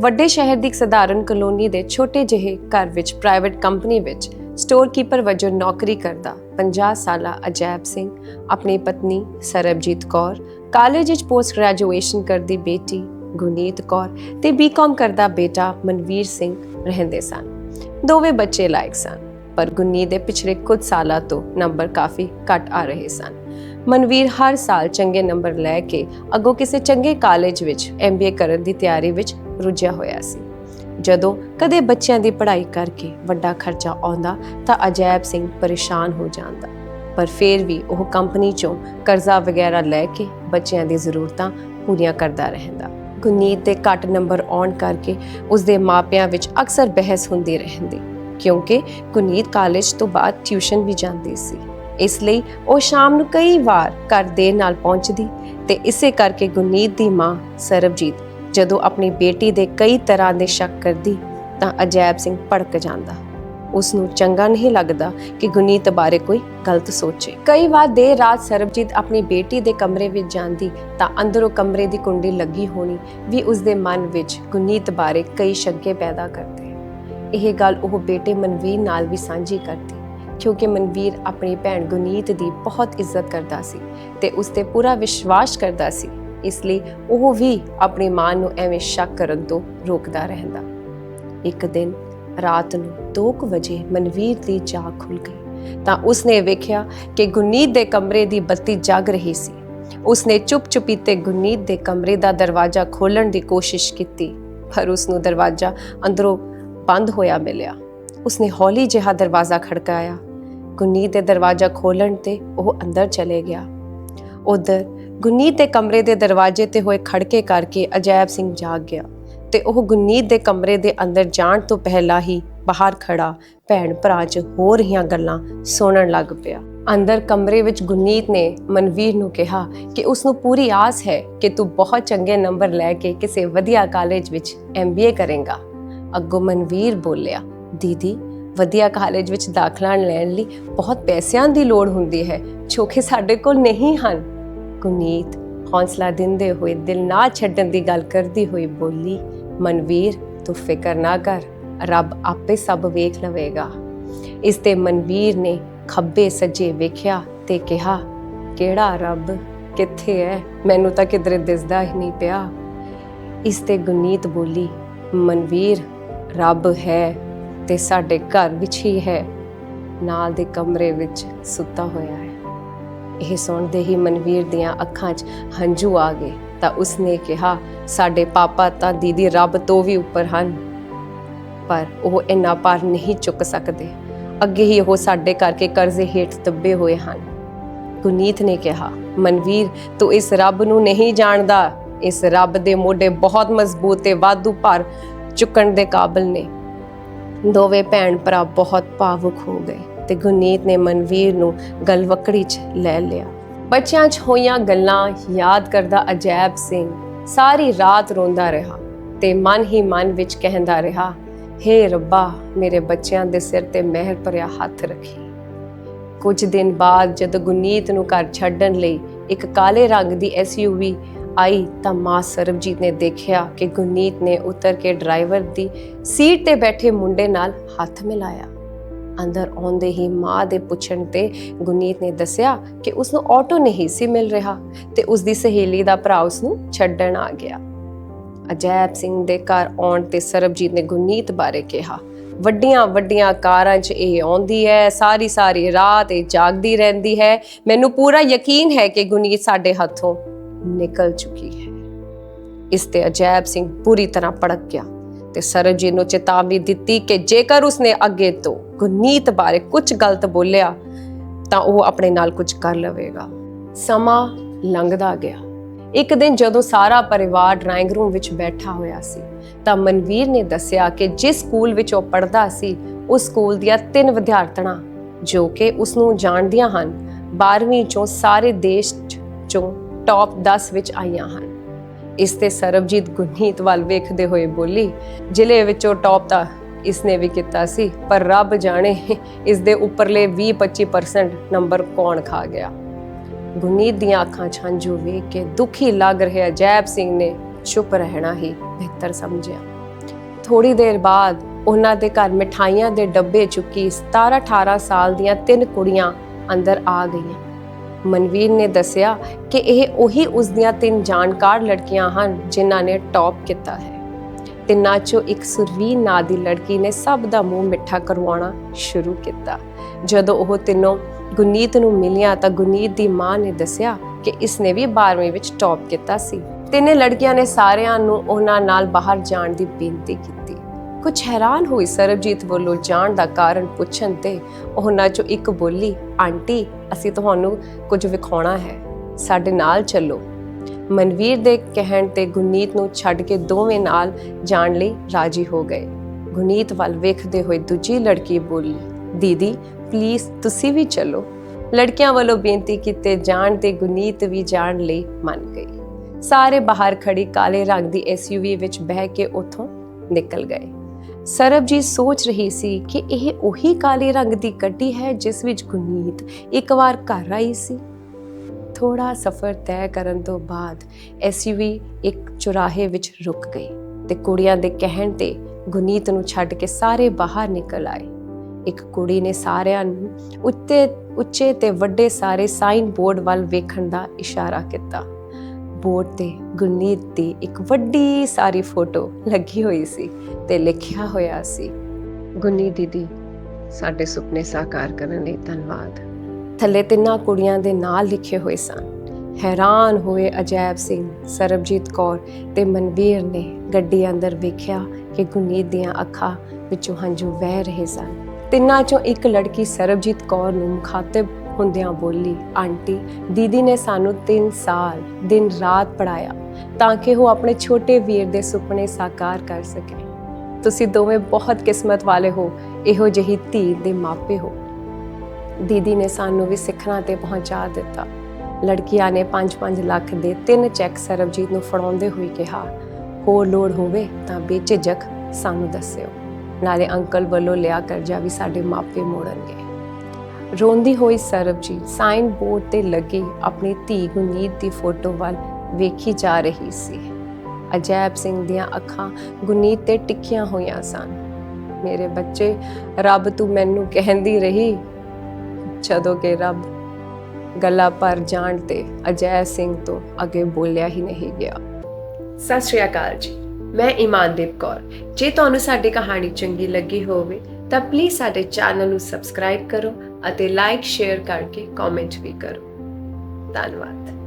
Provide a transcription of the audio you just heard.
ਵੱਡੇ ਸ਼ਹਿਰ ਦੀ ਇੱਕ ਸਧਾਰਨ ਕਲੋਨੀ ਦੇ ਛੋਟੇ ਜਿਹੇ ਘਰ ਵਿੱਚ ਪ੍ਰਾਈਵੇਟ ਕੰਪਨੀ ਵਿੱਚ ਸਟੋਰ ਕੀਪਰ ਵਜੋਂ ਨੌਕਰੀ ਕਰਦਾ 50 ਸਾਲਾ ਅਜੈਬ ਸਿੰਘ, ਆਪਣੀ ਪਤਨੀ ਸਰਬਜੀਤ ਕੌਰ ਕਾਲਜ ਵਿੱਚ ਪੋਸਟ ਗ੍ਰੈਜੂਏਸ਼ਨ ਕਰਦੀ ਬੇਟੀ ਗੁਨੀਤ ਕੌਰ ਤੇ ਬੀਕਾਮ ਕਰਦਾ ਬੇਟਾ ਮਨਵੀਰ ਸਿੰਘ ਰਹਿੰਦੇ ਸਨ। ਦੋਵੇਂ ਬੱਚੇ ਲਾਇਕ ਸਨ, ਪਰ ਗੁਨੀ ਦੇ ਪਿਛਲੇ ਕੁਝ ਸਾਲਾਂ ਤੋਂ ਨੰਬਰ ਕਾਫੀ ਘੱਟ ਆ ਰਹੇ ਸਨ। ਮਨਵੀਰ ਹਰ ਸਾਲ ਚੰਗੇ ਨੰਬਰ ਲੈ ਕੇ ਅੱਗੋਂ ਕਿਸੇ ਚੰਗੇ ਕਾਲਜ ਵਿੱਚ ਐਮਬੀਏ ਕਰਨ ਦੀ ਤਿਆਰੀ ਵਿੱਚ ਰੁੱਝਿਆ ਹੋਇਆ ਸੀ। ਜਦੋਂ ਕਦੇ ਬੱਚਿਆਂ ਦੀ ਪੜ੍ਹਾਈ ਕਰਕੇ ਵੱਡਾ ਖਰਚਾ ਆਉਂਦਾ ਤਾਂ ਅਜੈਬ ਸਿੰਘ ਪਰੇਸ਼ਾਨ ਹੋ ਜਾਂਦਾ। ਪਰ ਫਿਰ ਵੀ ਉਹ ਕੰਪਨੀ ਚੋਂ ਕਰਜ਼ਾ ਵਗੈਰਾ ਲੈ ਕੇ ਬੱਚਿਆਂ ਦੀ ਜ਼ਰੂਰਤਾਂ ਪੂਰੀਆਂ ਕਰਦਾ ਰਹਿੰਦਾ। ਗੁਨੀਤ ਦੇ ਘੱਟ ਨੰਬਰ ਆਉਣ ਕਰਕੇ ਉਸ ਦੇ ਮਾਪਿਆਂ ਵਿੱਚ ਅਕਸਰ ਬਹਿਸ ਹੁੰਦੀ ਰਹਿੰਦੀ, ਕਿਉਂਕਿ ਗੁਨੀਤ ਕਾਲਜ ਤੋਂ ਬਾਅਦ ਟਿਊਸ਼ਨ ਵੀ ਜਾਂਦੀ ਸੀ। ਇਸ ਲਈ ਉਹ ਸ਼ਾਮ ਨੂੰ ਕਈ ਵਾਰ ਘਰ ਦੇਰ ਨਾਲ ਪਹੁੰਚਦੀ ਤੇ ਇਸੇ ਕਰਕੇ ਗੁਨੀਤ ਦੀ ਮਾਂ ਸਰਬਜੀਤ ਜਦੋਂ ਆਪਣੀ ਬੇਟੀ ਦੇ ਕਈ ਤਰ੍ਹਾਂ ਦੇ ਸ਼ੱਕ ਕਰਦੀ, ਤਾਂ ਅਜੈਬ ਸਿੰਘ ਭੜਕ ਜਾਂਦਾ। ਉਸ ਨੂੰ ਚੰਗਾ ਨਹੀਂ ਲੱਗਦਾ ਕਿ ਗੁਨੀਤ ਬਾਰੇ ਕੋਈ ਗਲਤ ਸੋਚੇ। ਕਈ ਵਾਰ ਦੇਰ ਰਾਤ ਸਰਬਜੀਤ ਆਪਣੀ ਬੇਟੀ ਦੇ ਕਮਰੇ ਵਿੱਚ ਜਾਂਦੀ, ਤਾਂ ਅੰਦਰੋਂ ਕਮਰੇ ਦੀ ਕੁੰਡੀ ਲੱਗੀ ਹੋਣੀ ਵੀ ਉਸ ਦੇ ਮਨ ਵਿੱਚ ਗੁਨੀਤ ਬਾਰੇ ਕਈ ਸ਼ੱਕੇ ਪੈਦਾ ਕਰਦੇ। ਇਹ ਗੱਲ ਉਹ ਬੇਟੇ ਮਨਵੀਰ ਨਾਲ ਵੀ ਸਾਂਝੀ ਕਰਦੀ, ਕਿਉਂਕਿ ਮਨਵੀਰ ਆਪਣੀ ਭੈਣ ਗੁਨੀਤ ਦੀ ਬਹੁਤ ਇੱਜ਼ਤ ਕਰਦਾ ਸੀ ਤੇ ਉਸ ਤੇ ਪੂਰਾ ਵਿਸ਼ਵਾਸ ਕਰਦਾ ਸੀ ਇਸ ਲਈ ਉਹ ਵੀ ਆਪਣੀ ਮਾਂ ਨੂੰ ਐਵੇਂ ਸ਼ੱਕ ਕਰਨ ਤੋਂ ਰੋਕਦਾ ਰਹਿੰਦਾ। ਇੱਕ ਦਿਨ ਰਾਤ ਨੂੰ 2:00 ਵਜੇ ਮਨਵੀਰ ਦੀ ਜਾਗ ਖੁੱਲ ਗਈ, ਤਾਂ ਉਸਨੇ ਵੇਖਿਆ ਕਿ ਗੁਨੀਤ ਦੇ ਕਮਰੇ ਦੀ ਬੱਤੀ ਜਗ ਰਹੀ ਸੀ। ਉਸਨੇ ਚੁੱਪ-ਚੁਪੀਤੇ ਗੁਨੀਤ ਦੇ ਕਮਰੇ ਦਾ ਦਰਵਾਜ਼ਾ ਖੋਲਣ ਦੀ ਕੋਸ਼ਿਸ਼ ਕੀਤੀ, ਪਰ ਉਸ ਨੂੰ ਦਰਵਾਜ਼ਾ ਅੰਦਰੋਂ ਬੰਦ ਹੋਇਆ ਮਿਲਿਆ। ਉਸਨੇ ਹੌਲੀ ਜਿਹਾ ਦਰਵਾਜ਼ਾ ਖੜਕਾਇਆ। ਗੁਨੀਤ ਦੇ ਦਰਵਾਜ਼ਾ ਖੋਲਣ ਤੇ ਉਹ ਅੰਦਰ ਚਲੇ ਗਿਆ। ਉਧਰ ਗੁਨੀਤ ਦੇ ਕਮਰੇ ਦੇ ਦਰਵਾਜ਼ੇ ਤੇ ਹੋਏ ਖੜਕੇ ਕਰਕੇ ਅਜੈਬ ਸਿੰਘ ਜਾਗ ਗਿਆ ਤੇ ਉਹ ਗੁਨੀਤ ਦੇ ਕਮਰੇ ਦੇ ਅੰਦਰ ਜਾਣ ਤੋਂ ਪਹਿਲਾਂ ਹੀ ਬਾਹਰ ਖੜਾ ਭੈਣ ਭਰਾ 'ਚ ਹੋ ਰਹੀਆਂ ਗੱਲਾਂ ਸੁਣਨ ਲੱਗ ਪਿਆ। ਅੰਦਰ ਕਮਰੇ ਵਿੱਚ ਗੁਨੀਤ ਨੇ ਮਨਵੀਰ ਨੂੰ ਕਿਹਾ ਕਿ ਉਸ ਨੂੰ ਪੂਰੀ ਆਸ ਹੈ ਕਿ ਤੂੰ ਬਹੁਤ ਚੰਗੇ ਨੰਬਰ ਲੈ ਕੇ ਕਿਸੇ ਵਧੀਆ ਕਾਲਜ ਵਿੱਚ ਐਮਬੀਏ ਕਰੇਗਾ। ਅੱਗੋਂ ਮਨਵੀਰ ਬੋਲਿਆ, ਦੀਦੀ, ਵਧੀਆ ਕਾਲਜ ਵਿੱਚ ਦਾਖਲਾ ਲੈਣ ਲਈ ਬਹੁਤ ਪੈਸਿਆਂ ਦੀ ਲੋੜ ਹੁੰਦੀ ਹੈ ਜੋ ਕਿ ਸਾਡੇ ਕੋਲ ਨਹੀਂ ਹਨ। ਗੁਨੀਤ ਹੌਸਲਾ ਦਿੰਦੇ ਹੋਏ ਦਿਲ ਨਾ ਛੱਡਣ ਦੀ ਗੱਲ ਕਰਦੀ ਹੋਈ ਬੋਲੀ, ਮਨਵੀਰ, ਤੂੰ ਫਿਕਰ ਨਾ ਕਰ, ਰੱਬ ਆਪੇ ਸਭ ਵੇਖ ਲਵੇਗਾ। ਇਸ ਤੇ ਮਨਵੀਰ ਨੇ ਖੱਬੇ ਸੱਜੇ ਵੇਖਿਆ ਤੇ ਕਿਹਾ, ਕਿਹੜਾ ਰੱਬ? ਕਿੱਥੇ ਹੈ ਮੈਨੂੰ ਤਾਂ ਕਿਧਰੇ ਦਿਸਦਾ ਹੀ ਨਹੀਂ ਪਿਆ। ਇਸ ਤੇ ਗੁਨੀਤ ਬੋਲੀ, ਮਨਵੀਰ, ਰੱਬ ਹੈ ਤੇ ਸਾਡੇ ਘਰ ਵਿੱਚ ਹੀ ਹੈ। ਨਾਲ ਦੇ ਕਮਰੇ ਵਿੱਚ ਸੁੱਤਾ ਹੋਇਆ ਹੈ। ਇਹ ਸੁਣਦੇ ਹੀ ਮਨਵੀਰ ਦੀਆਂ ਅੱਖਾਂ 'ਚ ਹੰਝੂ ਆ ਗਏ। ਤਾਂ ਉਸਨੇ ਕਿਹਾ, ਸਾਡੇ ਪਾਪਾ ਤਾਂ ਦੀਦੀ ਰੱਬ ਤੋਂ ਵੀ ਉੱਪਰ ਹਨ, ਪਰ ਉਹ ਇੰਨਾ ਭਾਰ ਨਹੀਂ ਚੁੱਕ ਸਕਦੇ। ਅੱਗੇ ਹੀ ਉਹ ਸਾਡੇ ਕਰਕੇ ਕਰਜ਼ੇ ਹੇਠ ਦੱਬੇ ਹੋਏ ਹਨ। ਗੁਨੀਤ ਨੇ ਕਿਹਾ, ਮਨਵੀਰ, ਤੂੰ ਇਸ ਰੱਬ ਨੂੰ ਨਹੀਂ ਜਾਣਦਾ। ਇਸ ਰੱਬ ਦੇ ਮੋਢੇ ਬਹੁਤ ਮਜ਼ਬੂਤ ਤੇ ਵਾਧੂ ਭਾਰ ਚੁੱਕਣ ਦੇ ਕਾਬਿਲ ਨੇ। ਦੋਵੇਂ ਭੈਣ ਭਰਾ ਬਹੁਤ ਭਾਵੁਕ ਹੋ ਗਏ। ਤੇ ਗੁਨੀਤ ਨੇ ਮਨਵੀਰ ਨੂੰ ਗਲਵਕੜੀ 'ਚ ਲੈ ਲਿਆ। ਬੱਚਿਆਂ 'ਚ ਹੋਈਆਂ ਗੱਲਾਂ ਯਾਦ ਕਰਦਾ ਅਜੈਬ ਸਿੰਘ। ਸਾਰੀ ਰਾਤ ਰੋਂਦਾ ਰਿਹਾ ਤੇ ਮਨ ਹੀ ਮਨ ਵਿੱਚ ਕਹਿੰਦਾ ਰਿਹਾ, ਹੇ ਰੱਬਾ, ਮੇਰੇ ਬੱਚਿਆਂ ਦੇ ਸਿਰ ਤੇ ਮਹਿਰ ਭਰਿਆ ਹੱਥ ਰੱਖੀ। ਕੁਝ ਦਿਨ ਬਾਅਦ ਜਦ ਗੁਨੀਤ ਨੂੰ ਘਰ ਛੱਡਣ ਲਈ ਇੱਕ ਕਾਲੇ ਰੰਗ ਦੀ ਐਸਯੂਵੀ ਆਈ ਤਾਂ ਮਾਂ ਸਰਬਜੀਤ ਨੇ ਦੇਖਿਆ ਕਿ ਗੁਨੀਤ ਨੇ ਉਤਰ ਕੇ ਡਰਾਈਵਰ ਦੀ ਸੀਟ ਤੇ ਬੈਠੇ ਮੁੰਡੇ ਨਾਲ ਹੱਥ ਮਿਲਾਇਆ। ਅੰਦਰ ਆਉਂਦੇ ਹੀ ਮਾਂ ਦੇ ਪੁੱਛਣ ਤੇ ਗੁਨੀਤ ਨੇ ਦੱਸਿਆ ਕਿ ਉਸ ਨੂੰ ਆਟੋ ਨਹੀਂ ਸੀ ਮਿਲ ਰਿਹਾ ਤੇ ਉਸ ਦੀ ਸਹੇਲੀ ਦਾ ਭਰਾ ਉਸ ਨੂੰ ਛੱਡਣ ਆ ਗਿਆ। ਅਜੈਬ ਸਿੰਘ ਦੇ ਘਰ ਆਉਣ ਤੇ ਸਰਬਜੀਤ ਨੇ ਗੁਨੀਤ ਬਾਰੇ ਕਿਹਾ, ਵੱਡੀਆਂ ਵੱਡੀਆਂ ਕਾਰਾਂ 'ਚ ਇਹ ਆਉਂਦੀ ਹੈ, ਸਾਰੀ ਸਾਰੀ ਰਾਤ ਇਹ ਜਾਗਦੀ ਰਹਿੰਦੀ ਹੈ। ਮੈਨੂੰ ਪੂਰਾ ਯਕੀਨ ਹੈ ਕਿ ਗੁਨੀਤ ਸਾਡੇ ਹੱਥੋਂ ਨਿਕਲ ਚੁੱਕੀ ਹੈ। ਇਸ ਤੇ ਅਜੈਬ ਸਿੰਘ ਪੂਰੀ ਤਰ੍ਹਾਂ ਭੜਕ ਗਿਆ। ਤੇ ਸਰਬਜੀਤ ਨੂੰ ਚੇਤਾਵਨੀ ਦਿੱਤੀ ਕਿ ਜੇਕਰ ਉਸਨੇ ਅੱਗੇ ਤੋਂ ਗੁਨੀਤ ਬਾਰੇ ਕੁਝ ਗਲਤ ਬੋਲਿਆ, ਤਾਂ ਉਹ ਆਪਣੇ ਨਾਲ ਕੁਝ ਕਰ ਲਵੇਗਾ। ਸਮਾਂ ਲੰਘਦਾ ਗਿਆ। ਇੱਕ ਦਿਨ ਜਦੋਂ ਸਾਰਾ ਪਰਿਵਾਰ ਡਰਾਇੰਗ ਰੂਮ ਵਿੱਚ ਬੈਠਾ ਹੋਇਆ ਸੀ, ਤਾਂ ਮਨਵੀਰ ਨੇ ਦੱਸਿਆ ਕਿ ਜਿਸ ਸਕੂਲ ਵਿੱਚ ਉਹ ਪੜ੍ਹਦਾ ਸੀ, ਉਸ ਸਕੂਲ ਦੀਆਂ ਤਿੰਨ ਵਿਦਿਆਰਥਣਾਂ, ਜੋ ਕਿ ਉਸ ਨੂੰ ਜਾਣਦੀਆਂ ਹਨ 12ਵੀਂ ਚੋਂ ਸਾਰੇ ਦੇਸ਼ ਚੋਂ ਟੌਪ 10 ਵਿੱਚ ਆਈਆਂ ਹਨ। ਇਸ ਤੇ ਸਰਬਜੀਤ ਗੁਰਨੀਤ ਵੱਲ ਵੇਖਦੇ ਹੋਏ ਬੋਲੀ, ਜ਼ਿਲ੍ਹੇ ਵਿੱਚੋਂ ਟੌਪ ਤਾਂ ਇਸਨੇ ਵੀ ਕੀਤਾ ਸੀ, ਪਰ ਰੱਬ ਜਾਣੇ ਇਸ ਦੇ ਉੱਪਰਲੇ 20-25% ਨੰਬਰ ਕੌਣ ਖਾ ਗਿਆ? ਗੁਰਨੀਤ ਦੀਆਂ ਅੱਖਾਂ ਛਾਂਝੂ ਹੰਝੂ ਵੇਖ ਕੇ ਦੁਖੀ ਲੱਗ ਰਿਹਾ ਜੈਬ ਸਿੰਘ ਨੇ ਚੁੱਪ ਰਹਿਣਾ ਹੀ ਬਿਹਤਰ ਸਮਝਿਆ। ਥੋੜੀ ਦੇਰ ਬਾਅਦ ਉਹਨਾਂ ਦੇ ਘਰ ਮਠਾਈਆਂ ਦੇ ਡੱਬੇ ਚੁੱਕੀ 17 18 ਸਾਲ ਦੀਆਂ ਤਿੰਨ ਕੁੜੀਆਂ ਅੰਦਰ ਆ ਗਈਆਂ। ਮਨਵੀਰ ਨੇ ਦੱਸਿਆ ਕਿ ਇਹ ਉਹੀ ਉਸ ਦੀਆਂ ਤਿੰਨ ਜਾਣਕਾਰ ਲੜਕੀਆਂ ਹਨ ਜਿਨ੍ਹਾਂ ਨੇ ਟੌਪ ਕੀਤਾ ਹੈ। ਤਿੰਨਾਂ ਚੋਂ ਇੱਕ ਸੁਰਵੀਨ ਨਾਂ ਦੀ ਲੜਕੀ ਨੇ ਸਭ ਦਾ ਮੂੰਹ ਮਿੱਠਾ ਕਰਵਾਉਣਾ ਸ਼ੁਰੂ ਕੀਤਾ। ਜਦੋਂ ਉਹ ਤਿੰਨੋਂ ਗੁਨੀਤ ਨੂੰ ਮਿਲਿਆ ਤਾਂ ਗੁਨੀਤ ਦੀ ਮਾਂ ਨੇ ਦੱਸਿਆ ਕਿ ਇਸ ਨੇ ਵੀ 12ਵੀਂ ਵਿੱਚ ਟੌਪ ਕੀਤਾ ਸੀ। ਤਿੰਨੇ ਲੜਕੀਆਂ ਨੇ ਸਾਰਿਆਂ ਨੂੰ ਉਹਨਾਂ ਨਾਲ ਬਾਹਰ ਜਾਣ ਦੀ ਬੇਨਤੀ ਕੀਤੀ। ਕੁਝ ਹੈਰਾਨ ਹੋਈ ਸਰਬਜੀਤ ਵੱਲੋਂ ਜਾਣ ਦਾ ਕਾਰਨ ਪੁੱਛਣ ਤੇ ਉਹਨਾਂ ਚੋਂ ਇੱਕ ਬੋਲੀ, ਆਂਟੀ, ਅਸੀਂ ਤੁਹਾਨੂੰ ਕੁਝ ਵਿਖਾਉਣਾ ਹੈ। ਸਾਡੇ ਨਾਲ ਚੱਲੋ। ਮਨਵੀਰ ਦੇ ਕਹਿਣ ਤੇ ਗੁਨੀਤ ਨੂੰ ਛੱਡ ਕੇ ਦੋਵੇਂ ਨਾਲ ਜਾਣ ਲਈ ਰਾਜੀ ਹੋ ਗਏ। ਗੁਨੀਤ ਵੱਲ ਵੇਖਦੇ ਹੋਏ ਦੂਜੀ ਲੜਕੀ ਬੋਲੀ, ਦੀਦੀ ਪਲੀਜ਼ ਤੁਸੀਂ ਵੀ ਚੱਲੋ। ਲੜਕੀਆਂ ਵੱਲੋਂ ਬੇਨਤੀ ਕੀਤੇ ਜਾਣ ਤੇ ਗੁਨੀਤ ਵੀ ਜਾਣ ਲਈ ਮੰਨ ਗਈ। ਸਾਰੇ ਬਾਹਰ ਖੜੀ ਕਾਲੇ ਰੰਗ ਦੀ ਐਸਯੂਵੀ ਵਿੱਚ ਬਹਿ ਕੇ ਉੱਥੋਂ ਨਿਕਲ ਗਏ। ਸਰਬਜੀਤ ਸੋਚ ਰਹੀ ਸੀ ਕਿ ਇਹ ਉਹੀ ਕਾਲੇ ਰੰਗ ਦੀ ਗੱਡੀ ਹੈ ਜਿਸ ਵਿੱਚ ਗੁਨੀਤ ਇੱਕ ਵਾਰ ਘਰ ਆਈ ਸੀ। ਥੋੜਾ ਸਫ਼ਰ ਤੈਅ ਕਰਨ ਤੋਂ ਬਾਅਦ ਐਸਯੂਵੀ ਇੱਕ ਚੁਰਾਹੇ ਵਿੱਚ ਰੁਕ ਗਈ ਤੇ ਕੁੜੀਆਂ ਦੇ ਕਹਿਣ ਤੇ ਗੁਨੀਤ ਨੂੰ ਛੱਡ ਕੇ ਸਾਰੇ ਬਾਹਰ ਨਿਕਲ ਆਏ। ਇੱਕ ਕੁੜੀ ਨੇ ਸਾਰਿਆਂ ਨੂੰ ਉੱਤੇ ਉੱਚੇ ਤੇ ਵੱਡੇ ਸਾਰੇ ਸਾਈਨ ਬੋਰਡ ਵੱਲ ਵੇਖਣ ਦਾ ਇਸ਼ਾਰਾ ਕੀਤਾ। ਬੋਰਡ ਤੇ ਗੁਰਨੀਤ ਦੀ ਇੱਕ ਵੱਡੀ ਸਾਰੀ ਫੋਟੋ ਲੱਗੀ ਹੋਈ ਸੀ ਤੇ ਲਿਖਿਆ ਹੋਇਆ ਸੀ, ਗੁਰਨੀਤ ਦੀਦੀ, ਸਾਡੇ ਸੁਪਨੇ ਸਾਕਾਰ ਕਰਨ ਲਈ ਧੰਨਵਾਦ। ਥੱਲੇ ਤਿੰਨਾਂ ਕੁੜੀਆਂ ਦੇ ਨਾਂ ਲਿਖੇ ਹੋਏ ਸਨ। ਹੈਰਾਨ ਹੋਏ ਅਜੈਬ ਸਿੰਘ, ਸਰਬਜੀਤ ਕੌਰ ਤੇ ਮਨਵੀਰ ਨੇ ਗੱਡੀ ਅੰਦਰ ਵੇਖਿਆ ਕਿ ਗੁਨੀਤ ਦੀਆਂ ਅੱਖਾਂ ਵਿੱਚੋਂ ਹੰਝੂ ਵਹਿ ਰਹੇ ਸਨ। ਤਿੰਨਾਂ ਚੋਂ ਇੱਕ ਲੜਕੀ ਸਰਬਜੀਤ ਕੌਰ ਨੂੰ ਮੁਖਾਤਬ ਹੁੰਦਿਆਂ ਬੋਲੀ, ਆਂਟੀ, ਦੀਦੀ ਨੇ ਸਾਨੂੰ 3 ਸਾਲ, ਦਿਨ ਰਾਤ ਪੜਾਇਆ ਤਾਂ ਕਿ ਉਹ ਆਪਣੇ ਛੋਟੇ ਵੀਰ ਦੇ ਸੁਪਨੇ ਸਾਕਾਰ ਕਰ ਸਕੇ। ਤੁਸੀਂ ਦੋਵੇਂ ਬਹੁਤ ਕਿਸਮਤ ਵਾਲੇ ਹੋ, ਇਹੋ ਜਿਹੀ ਧੀ ਦੇ ਮਾਪੇ ਹੋ। ਦੀਦੀ ਨੇ ਸਾਨੂੰ ਵੀ ਸਿੱਖਣਾ ਤੇ ਪਹੁੰਚਾ ਦਿੱਤਾ। ਲੜਕੀਆਂ ਨੇ 5-5 ਲੱਖ ਦੇ ਤਿੰਨ ਚੈੱਕ ਸਰਬਜੀਤ ਨੂੰ ਫੜਾਉਂਦੇ ਹੋਏ ਕਿਹਾ, ਹੋਰ ਲੋੜ ਹੋਵੇ ਤਾਂ ਬੇਝਿਜਕ ਸਾਨੂੰ ਦੱਸਿਓ। ਨਾਲੇ ਅੰਕਲ ਵੱਲੋਂ ਲਿਆ ਕਰਜ਼ਾ ਵੀ ਸਾਡੇ ਮਾਪੇ ਮੋੜਨਗੇ। ਰੋਂਦੀ ਹੋਈ ਸਰਬਜੀਤ ਸਾਈਨ ਬੋਰਡ ਤੇ ਲੱਗੀ ਆਪਣੀ ਧੀ ਗੁਨੀਤ ਦੀ ਫੋਟੋ ਵੱਲ ਵੇਖੀ ਜਾ ਰਹੀ ਸੀ। ਅਜੈਬ ਸਿੰਘ ਦੀਆਂ ਅੱਖਾਂ ਗੁਨੀਤ ਤੇ ਟਿੱਕੀਆਂ ਹੋਈਆਂ ਸਨ। ਮੇਰੇ ਬੱਚੇ, ਰੱਬ ਤੂੰ ਮੈਨੂੰ ਕਹਿੰਦੀ ਰਹੀ? ਜਦੋਂ ਕਿ ਰੱਬ ਗੱਲਾਂ ਪਰ ਜਾਣ ਤੇ ਅਜੈ ਸਿੰਘ ਤੋਂ ਅੱਗੇ ਬੋਲਿਆ ਹੀ ਨਹੀਂ ਗਿਆ। ਸਤਿ ਸ਼੍ਰੀ ਅਕਾਲ ਜੀ। ਮੈਂ ਇਮਾਨਦੀਪ ਕੌਰ। ਜੇ ਤੁਹਾਨੂੰ ਸਾਡੀ ਕਹਾਣੀ ਚੰਗੀ ਲੱਗੀ ਹੋਵੇ ਤਾਂ ਪਲੀਜ਼ ਸਾਡੇ ਚੈਨਲ ਨੂੰ ਸਬਸਕ੍ਰਾਈਬ ਕਰੋ ਅਤੇ ਲਾਈਕ ਸ਼ੇਅਰ ਕਰਕੇ ਕਮੈਂਟ ਵੀ ਕਰੋ। ਧੰਨਵਾਦ।